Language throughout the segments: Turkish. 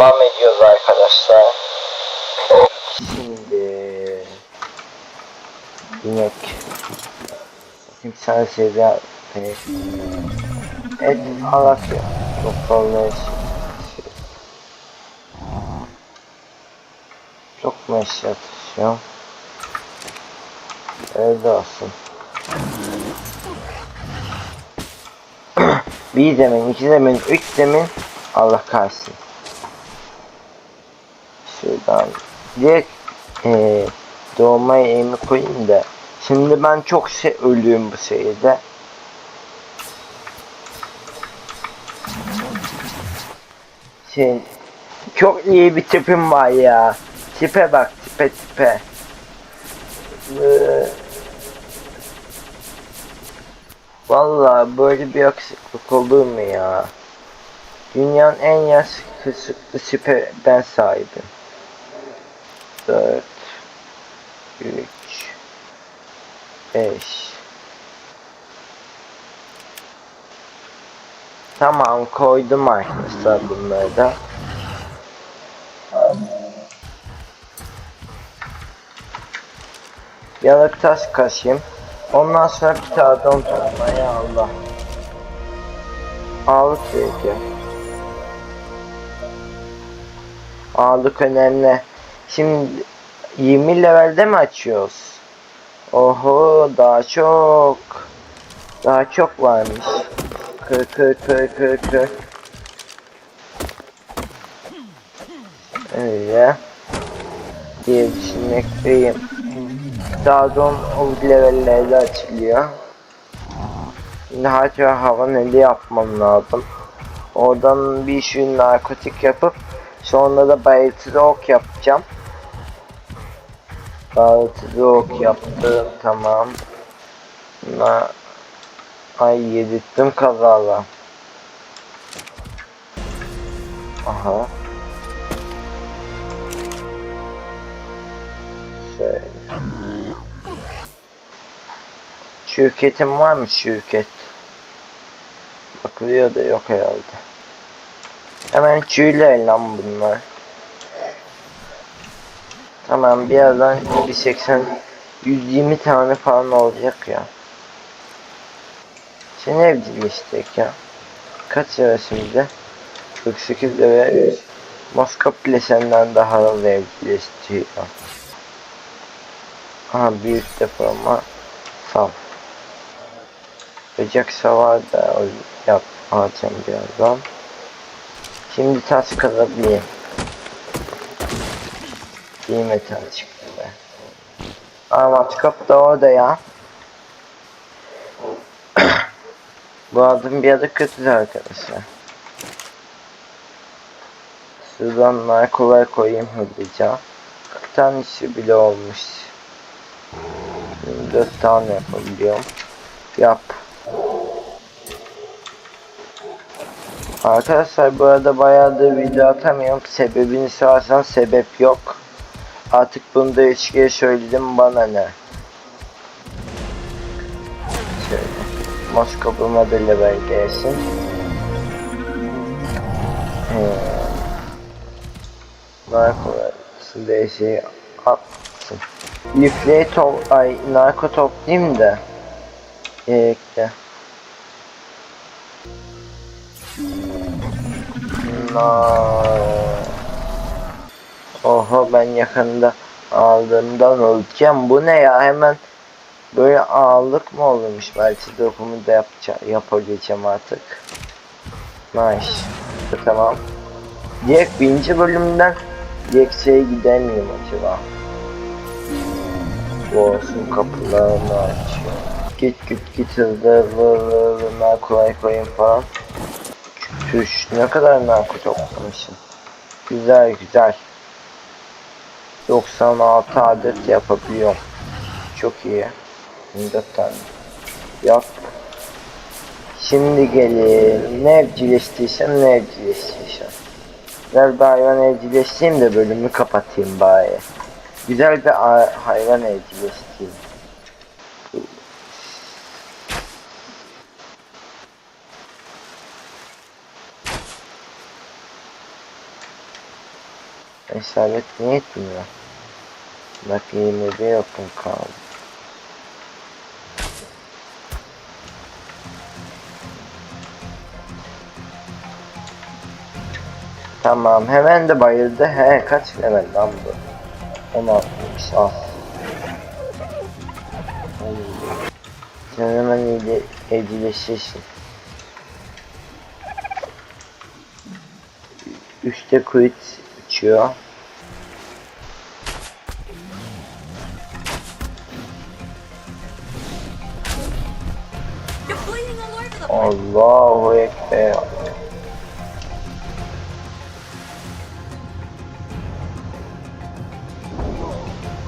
devam ediyoruz arkadaşlar. Şimdi inek. Şimdi sen seviye pek. Et. Çok fazla eşya. Çok mu eşya taşıyorum? Öyle olsun. Bir zemin, iki zemin, üç zemin Allah kahretsin. Şuradan direkt eee doğma eğimi koyayım da şimdi ben çok şey ölüyorum bu şehirde. Şey çok iyi bir tipim var ya. Tipe bak tipe tipe. Ee, Vallahi böyle bir aksaklık olur mu ya? Dünyanın en yakışıklı süper ben sahibim. 4 3 5 Tamam koydum arkadaşlar bunları da. Yalık taş kaşıyım. Ondan sonra bir tane don tutmaya Allah. Ağlık belki. Ağlık önemli. Şimdi 20 levelde mi açıyoruz? Oho daha çok. Daha çok varmış. Kır kır kır kır kır. Öyle. Diye düşünmekteyim. Daha don o levellerde açılıyor. Şimdi hala hava neli yapmam lazım. Oradan bir şu narkotik yapıp sonra da bayıltılı ok yapacağım. Bayıltılı ok yaptım tamam. Na Ay yedirttim kazala. Aha. Şöyle. Şirketim var mı şirket? Bakılıyor da yok herhalde. Hemen çüyle lan bunlar. Tamam birazdan bir 80 120 tane falan olacak ya. Sen evcilleştik ya. Kaç lira şimdi? 48 lira 100. Moskova bile senden daha hızlı evcilleştiriyor. Aha büyük deforma saf. Böcek savar da yap alacağım birazdan. Şimdi taş kazabilirim. İyi metal çıktı be. Aa matkap da orada ya. Bu adım bir adı kötü arkadaşlar. Şuradan narkolar koyayım hızlıca. 40 tane işi bile olmuş. 4 tane yapabiliyorum. Yap. Arkadaşlar bu arada bayağıdır video atamıyorum. Sebebini sorarsan sebep yok. Artık bunu da kere söyledim bana ne. Şöyle. Moskova model level gelsin. Ee, Narkosu değişi atsın. Lifleyi top, ay narko toplayayım da. Ekle. Nar. Oho ben yakında aldığımdan öleceğim. Bu ne ya hemen böyle ağırlık mı olurmuş? Belki dokumu da yapacağım, yapabileceğim artık. Nice. Tamam. Direkt birinci bölümden direkt şeye gider miyim acaba? Boğazın kapılarını açıyor. Git git git hızlı hızlı narko koyayım falan. Tüş ne kadar narko toplamışım. Güzel güzel. 96 adet yapabiliyorum. Çok iyi. 24 tane. Yap. Şimdi gelin. Ne evcilleştiysem ne evcilleştiysem. Güzel bir hayvan evcilleştireyim de bölümü kapatayım bari. Güzel bir hayvan evcilleştireyim. İsabet niye etmiyor? Bak 21 yapım kaldı. Tamam hemen de bayıldı. He kaç level lan bu? 16'mış al. Sen hemen iyice evcilleşirsin. Üçte quit uçuyor. Allahu Ekber.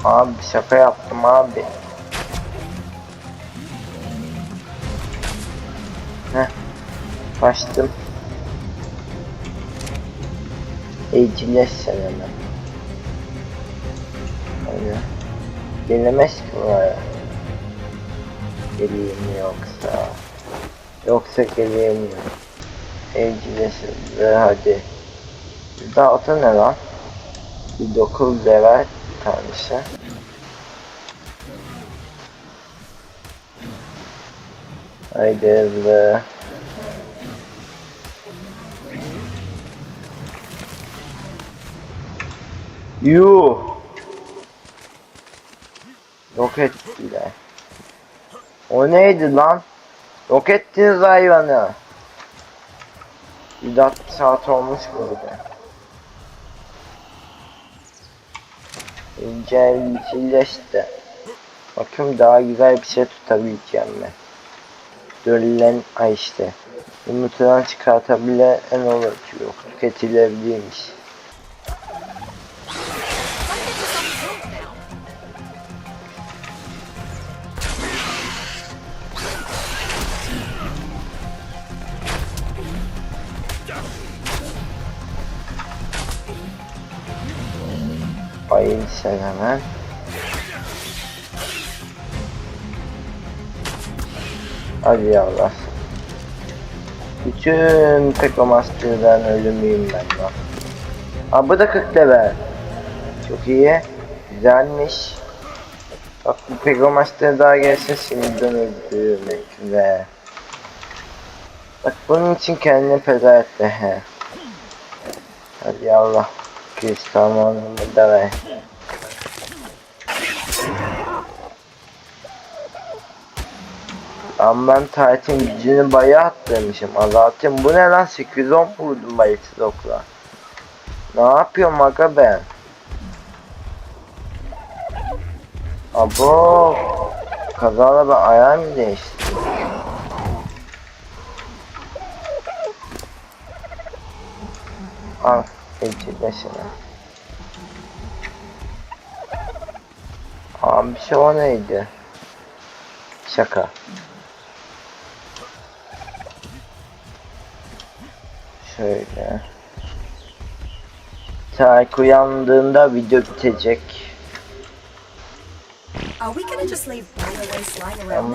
Abi şaka yaptım abi. Heh. Kaçtım. Evcileş sen hemen. Öyle. Gelemez ki buraya. Geleyim yoksa. Yoksa gelemiyor. Evcilesin ve hadi. Atı ne lan? Bir dokuz level tanesi. Haydi hızlı. Yuh. Yok ettiler. O neydi lan? Yok ettiniz hayvanı. 160 saat olmuş burada. İncelleşti. Bakın daha güzel bir şey tutabileceğim ben. Döllen ay işte. Yumurtadan çıkartabilen olur ki yok. Tüketilebilirmiş. Sen hemen. Hadi yavrum. Bütün Pekomaster'dan ölümüyüm ben lan. Aa bu da 40 level. Çok iyi. Güzelmiş. Bak bu Pekomaster daha gelsin şimdiden öldürmek ve Bak bunun için kendini feda etti he. Hadi yavrum. Kristamanımı da ver. Ama ben Titan gücünü bayağı arttırmışım. Azaltayım. Bu ne lan? 810 vurdum bayıksız okla. Ne yapıyorum aga ben? Abo. Kazara ben ayağım değişti. Al. Evcilleşene. Abi bir şey o neydi? Şaka. Şöyle. Tarık uyandığında video bitecek.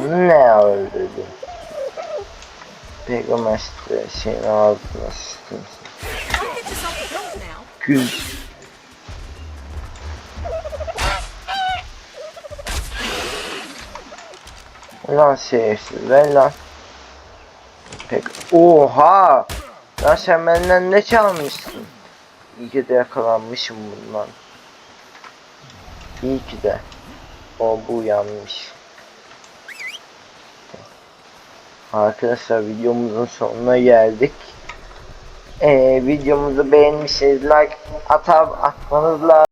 Ne öldürdüm? Pegomaster şeyin ağzına sıçtım. Güz. Lan şerefsiz ver lan. Pek oha. Lan sen benden ne çalmışsın? İyi ki de yakalanmışım bundan. İyi ki de. O bu yanmış. Arkadaşlar videomuzun sonuna geldik. Ee, videomuzu beğenmişseniz like atar atmanız lazım.